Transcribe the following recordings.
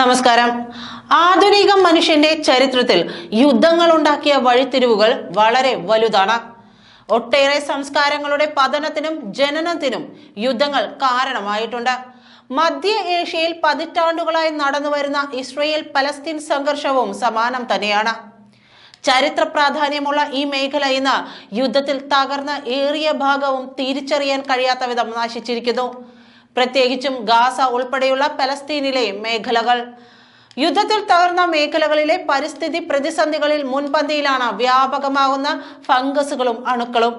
നമസ്കാരം. ആധുനിക മനുഷ്യന്റെ ചരിത്രത്തിൽ യുദ്ധങ്ങൾ ഉണ്ടാക്കിയ വഴിത്തിരിവുകൾ വളരെ വലുതാണ്. ഒട്ടേറെ സംസ്കാരങ്ങളുടെ പതനത്തിനും ജനനത്തിനും യുദ്ധങ്ങൾ കാരണമായിട്ടുണ്ട്. മധ്യ ഏഷ്യയിൽ പതിറ്റാണ്ടുകളായി നടന്നുവരുന്ന ഇസ്രയേൽ പലസ്തീൻ സംഘർഷവും സമാനം തന്നെയാണ്. ചരിത്ര പ്രാധാന്യമുള്ള ഈ മേഖല ഇന്ന് യുദ്ധത്തിൽ തകർന്ന ഏറിയ ഭാഗവും തിരിച്ചറിയാൻ കഴിയാത്ത വിധം നശിച്ചിരിക്കുന്നു. പ്രത്യേകിച്ചും ഗാസ ഉൾപ്പെടെയുള്ള പലസ്തീനിലെ മേഖലകൾ. യുദ്ധത്തിൽ തകർന്ന മേഖലകളിലെ പരിസ്ഥിതി പ്രതിസന്ധികളിൽ മുൻപന്തിയിലാണ് വ്യാപകമാകുന്ന ഫംഗസുകളും അണുക്കളും.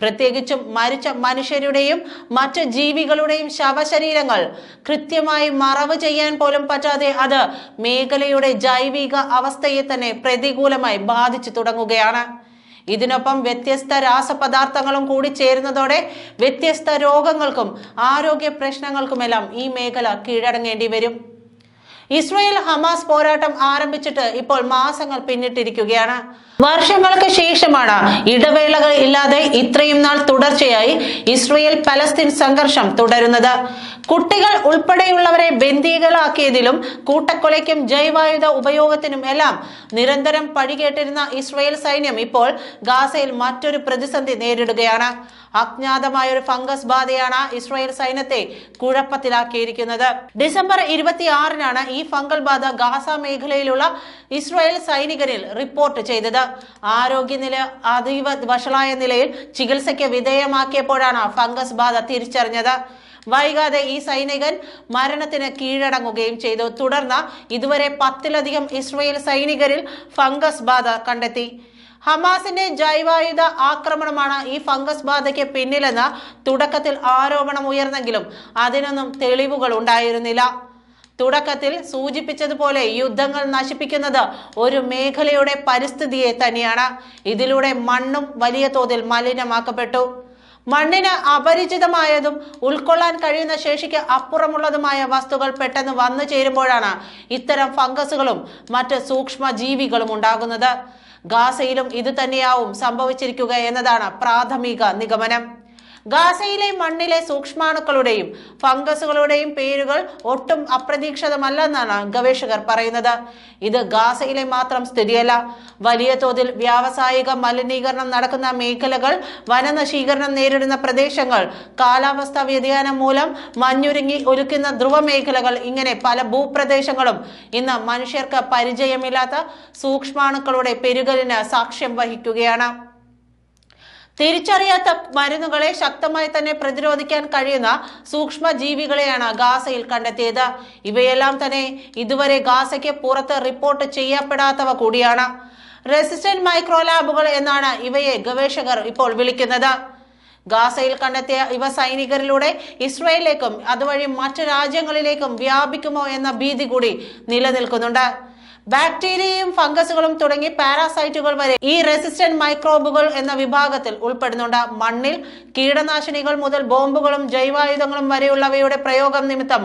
പ്രത്യേകിച്ചും മരിച്ച മനുഷ്യരുടെയും മറ്റ് ജീവികളുടെയും ശവശരീരങ്ങൾ കൃത്യമായി മറവ് ചെയ്യാൻ പോലും പറ്റാതെ അത് മേഖലയുടെ ജൈവിക അവസ്ഥയെ തന്നെ പ്രതികൂലമായി ബാധിച്ചു തുടങ്ങുകയാണ്. ഇതിനൊപ്പം വ്യത്യസ്ത രാസപദാർത്ഥങ്ങളും കൂടി ചേരുന്നതോടെ വ്യത്യസ്ത രോഗങ്ങൾക്കും ആരോഗ്യ പ്രശ്നങ്ങൾക്കുമെല്ലാം ഈ മേഖല കീഴടങ്ങേണ്ടി വരും. ഇസ്രയേൽ ഹമാസ് പോരാട്ടം ആരംഭിച്ചിട്ട് ഇപ്പോൾ മാസങ്ങൾ പിന്നിട്ടിരിക്കുകയാണ്. വർഷങ്ങൾക്ക് ശേഷമാണ് ഇടവേളകൾ ഇല്ലാതെ ഇത്രയും നാൾ തുടർച്ചയായി ഇസ്രയേൽ പലസ്തീൻ സംഘർഷം തുടരുന്നത്. കുട്ടികൾ ഉൾപ്പെടെയുള്ളവരെ ബന്ദികളാക്കിയതിലും കൂട്ടക്കൊലയ്ക്കും ജൈവായുധ ഉപയോഗത്തിനും എല്ലാം നിരന്തരം പഴികേട്ടിരുന്ന ഇസ്രയേൽ സൈന്യം ഇപ്പോൾ ഗാസയിൽ മറ്റൊരു പ്രതിസന്ധി നേരിടുകയാണ്. അജ്ഞാതമായ ഒരു ഫംഗസ് ബാധയാണ് ഇസ്രായേൽ സൈന്യത്തെ കുഴപ്പത്തിലാക്കിയിരിക്കുന്നത്. ഡിസംബർ ഇരുപത്തിയാറിനാണ് ഈ ഫംഗൽ ബാധ ഗാസ മേഖലയിലുള്ള ഇസ്രായേൽ സൈനികരിൽ റിപ്പോർട്ട് ചെയ്തത്. ആരോഗ്യനില അതീവ വഷളായ നിലയിൽ ചികിത്സയ്ക്ക് വിധേയമാക്കിയപ്പോഴാണ് ഫംഗസ് ബാധ തിരിച്ചറിഞ്ഞത്. വൈകാതെ ഈ സൈനികൻ മരണത്തിന് കീഴടങ്ങുകയും ചെയ്തു. തുടർന്ന് ഇതുവരെ പത്തിലധികം ഇസ്രയേൽ സൈനികരിൽ ഫംഗസ് ബാധ കണ്ടെത്തി. ഹമാസിന്റെ ജൈവായുധ ആക്രമണമാണ് ഈ ഫംഗസ് ബാധയ്ക്ക് പിന്നിലെന്ന് തുടക്കത്തിൽ ആരോപണം ഉയർന്നെങ്കിലും അതിനൊന്നും തെളിവുകൾ ഉണ്ടായിരുന്നില്ല. തുടക്കത്തിൽ സൂചിപ്പിച്ചതുപോലെ യുദ്ധങ്ങൾ നശിപ്പിക്കുന്നത് ഒരു മേഖലയുടെ പരിസ്ഥിതിയെ തന്നെയാണ്. ഇതിലൂടെ മണ്ണും വലിയ തോതിൽ മലിനമാക്കപ്പെട്ടു. മണ്ണിന് അപരിചിതമായതും ഉൾക്കൊള്ളാൻ കഴിയുന്ന ശേഷിക്ക് അപ്പുറമുള്ളതുമായ വസ്തുക്കൾ പെട്ടെന്ന് വന്നു ചേരുമ്പോഴാണ് ഇത്തരം ഫംഗസുകളും മറ്റ് സൂക്ഷ്മ ജീവികളും ഉണ്ടാകുന്നത്. ഗാസയിലും ഇതുതന്നെയാവും സംഭവിച്ചിരിക്കുക എന്നതാണ് പ്രാഥമിക നിഗമനം. ഗാസയിലെ മണ്ണിലെ സൂക്ഷ്മാണുക്കളുടെയും ഫംഗസുകളുടെയും പേരുകൾ ഒട്ടും അപ്രതീക്ഷിതമല്ലെന്നാണ് ഗവേഷകർ പറയുന്നത്. ഇത് ഗാസയിലെ മാത്രം സ്ഥിതിയല്ല. വലിയ തോതിൽ വ്യാവസായിക മലിനീകരണം നടക്കുന്ന മേഖലകൾ വനനശീകരണം നേരിടുന്ന പ്രദേശങ്ങൾ കാലാവസ്ഥാ വ്യതിയാനം മൂലം മഞ്ഞുരുങ്ങി ഒരുക്കുന്ന ധ്രുവ മേഖലകൾ ഇങ്ങനെ പല ഭൂപ്രദേശങ്ങളും ഇന്ന് മനുഷ്യർക്ക് പരിചയമില്ലാത്ത സൂക്ഷ്മാണുക്കളുടെ പെരുകലിന് സാക്ഷ്യം വഹിക്കുകയാണ്. തിരിച്ചറിയാത്ത മരുന്നുകളെ ശക്തമായി തന്നെ പ്രതിരോധിക്കാൻ കഴിയുന്ന സൂക്ഷ്മ ജീവികളെയാണ് ഗാസയിൽ കണ്ടെത്തിയത്. ഇവയെല്ലാം തന്നെ ഇതുവരെ ഗാസയ്ക്ക് പുറത്ത് റിപ്പോർട്ട് ചെയ്യപ്പെടാത്തവ കൂടിയാണ്. റെസിസ്റ്റന്റ് മൈക്രോ ലാബുകൾ എന്നാണ് ഇവയെ ഗവേഷകർ ഇപ്പോൾ വിളിക്കുന്നത്. ഗാസയിൽ കണ്ടെത്തിയ ഇവ സൈനികരിലൂടെ ഇസ്രയേലിലേക്കും അതുവഴി മറ്റു രാജ്യങ്ങളിലേക്കും വ്യാപിക്കുമോ എന്ന ഭീതി കൂടി നിലനിൽക്കുന്നുണ്ട്. ബാക്ടീരിയയും ഫംഗസുകളും തുടങ്ങി പാരാസൈറ്റുകൾ വരെ ഈ റെസിസ്റ്റന്റ് മൈക്രോബുകൾ എന്ന വിഭാഗത്തിൽ ഉൾപ്പെടുന്നുണ്ട്. മണ്ണിൽ കീടനാശിനികൾ മുതൽ ബോംബുകളും ജൈവായുധങ്ങളും വരെയുള്ളവയുടെ പ്രയോഗം നിമിത്തം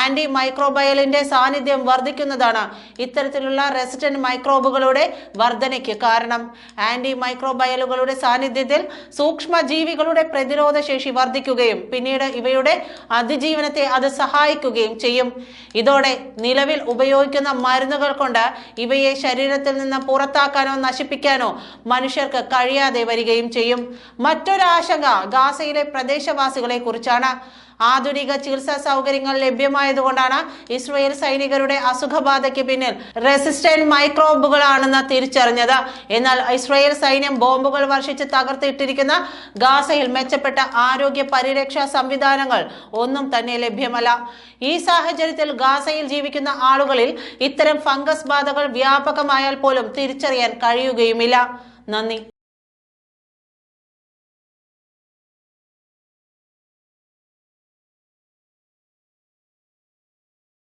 ആന്റി മൈക്രോബയലിന്റെ സാന്നിധ്യം വർദ്ധിക്കുന്നതാണ് ഇത്തരത്തിലുള്ള റെസിസ്റ്റന്റ് മൈക്രോബുകളുടെ വർധനയ്ക്ക് കാരണം. ആന്റി മൈക്രോബയലുകളുടെ സാന്നിധ്യത്തിൽ സൂക്ഷ്മ ജീവികളുടെ പ്രതിരോധ ശേഷി വർദ്ധിക്കുകയും പിന്നീട് ഇവയുടെ അതിജീവനത്തെ അത് സഹായിക്കുകയും ചെയ്യും. ഇതോടെ നിലവിൽ ഉപയോഗിക്കുന്ന മരുന്നുകൾ കൊണ്ട് ഇവയെ ശരീരത്തിൽ നിന്ന് പുറത്താക്കാനോ നശിപ്പിക്കാനോ മനുഷ്യർക്ക് കഴിയാതെ വരികയും ചെയ്യും. മറ്റൊരു ആശങ്ക ഗാസയിലെ പ്രദേശവാസികളെ കുറിച്ചാണ്. ആധുനിക ചികിത്സാ സൗകര്യങ്ങൾ ലഭ്യമായതുകൊണ്ടാണ് ഇസ്രയേൽ സൈനികരുടെ അസുഖബാധയ്ക്ക് പിന്നിൽ റെസിസ്റ്റന്റ് മൈക്രോബുകളാണെന്ന് തിരിച്ചറിഞ്ഞത്. എന്നാൽ ഇസ്രയേൽ സൈന്യം ബോംബുകൾ വർഷിച്ച് തകർത്തിട്ടിരിക്കുന്ന ഗാസയിൽ മെച്ചപ്പെട്ട ആരോഗ്യ പരിരക്ഷാ സംവിധാനങ്ങൾ ഒന്നും തന്നെ ലഭ്യമല്ല. ഈ സാഹചര്യത്തിൽ ഗാസയിൽ ജീവിക്കുന്ന ആളുകളിൽ ഇത്തരം ഫംഗസ് ബാധകൾ വ്യാപകമായാൽ പോലും തിരിച്ചറിയാൻ കഴിയുകയുമില്ല. നന്ദി.